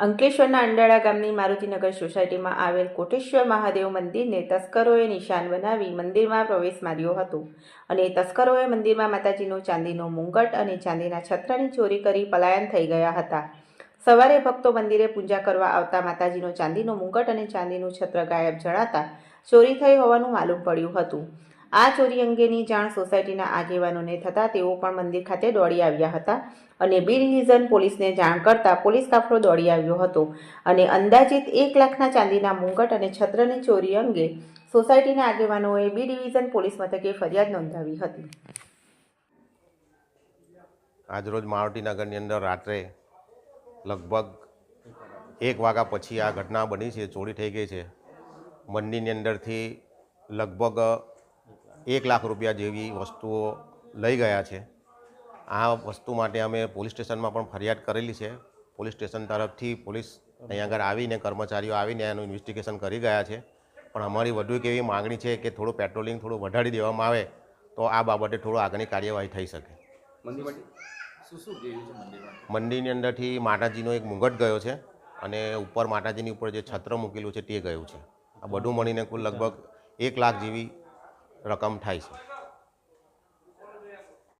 અંકલેશ્વરના અંડાળા ગામની મારુતિનગર સોસાયટીમાં આવેલ કોટેશ્વર મહાદેવ મંદિરને તસ્કરોએ નિશાન બનાવી મંદિરમાં પ્રવેશ માર્યો હતો. અને તસ્કરોએ મંદિરમાં માતાજીનો ચાંદીનો મુંગટ અને ચાંદીના છત્રની ચોરી કરી પલાયન થઈ ગયા હતા. સવારે ભક્તો મંદિરે પૂજા કરવા આવતા માતાજીનો ચાંદીનો મુંગટ અને ચાંદીનું છત્ર ગાયબ જણાતા ચોરી થઈ હોવાનું માલુમ પડ્યું હતું. આ ચોરી અંગેની જાણ સોસાયટીના આગેવાનોને થતાં તેઓ પણ મંદિર ખાતે દોડી આવ્યા હતા અને બી ડિવિઝન પોલીસને જાણ કરતા પોલીસ કાફલો દોડી આવ્યો હતો અને અંદાજિત એક લાખના ચાંદીના મુંગટ અને છત્રની ચોરી અંગે સોસાયટીના આગેવાનોએ બી ડિવિઝન પોલીસ મથકે ફરિયાદ નોંધાવી હતી. આજરોજ માવટીનગરની અંદર રાત્રે લગભગ એક વાગ્યા પછી આ ઘટના બની છે, ચોરી થઈ ગઈ છે. મંદિરની અંદરથી લગભગ એક લાખ રૂપિયા જેવી વસ્તુઓ લઈ ગયા છે. આ વસ્તુ માટે અમે પોલીસ સ્ટેશનમાં પણ ફરિયાદ કરેલી છે. પોલીસ સ્ટેશન તરફથી પોલીસ અહીંયા આગળ આવીને કર્મચારીઓ આવીને એનું ઇન્વેસ્ટિગેશન કરી ગયા છે. પણ અમારી વધુ એક એવી માગણી છે કે થોડું પેટ્રોલિંગ થોડું વધારી દેવામાં આવે તો આ બાબતે થોડું આગળની કાર્યવાહી થઈ શકે. મંદિરની અંદરથી માતાજીનો એક મુંગટ ગયો છે અને ઉપર માતાજીની ઉપર જે છત્ર મૂકેલું છે તે ગયું છે. આ બધું મળીને કુલ લગભગ એક લાખ જેવી રકમ થાય છે.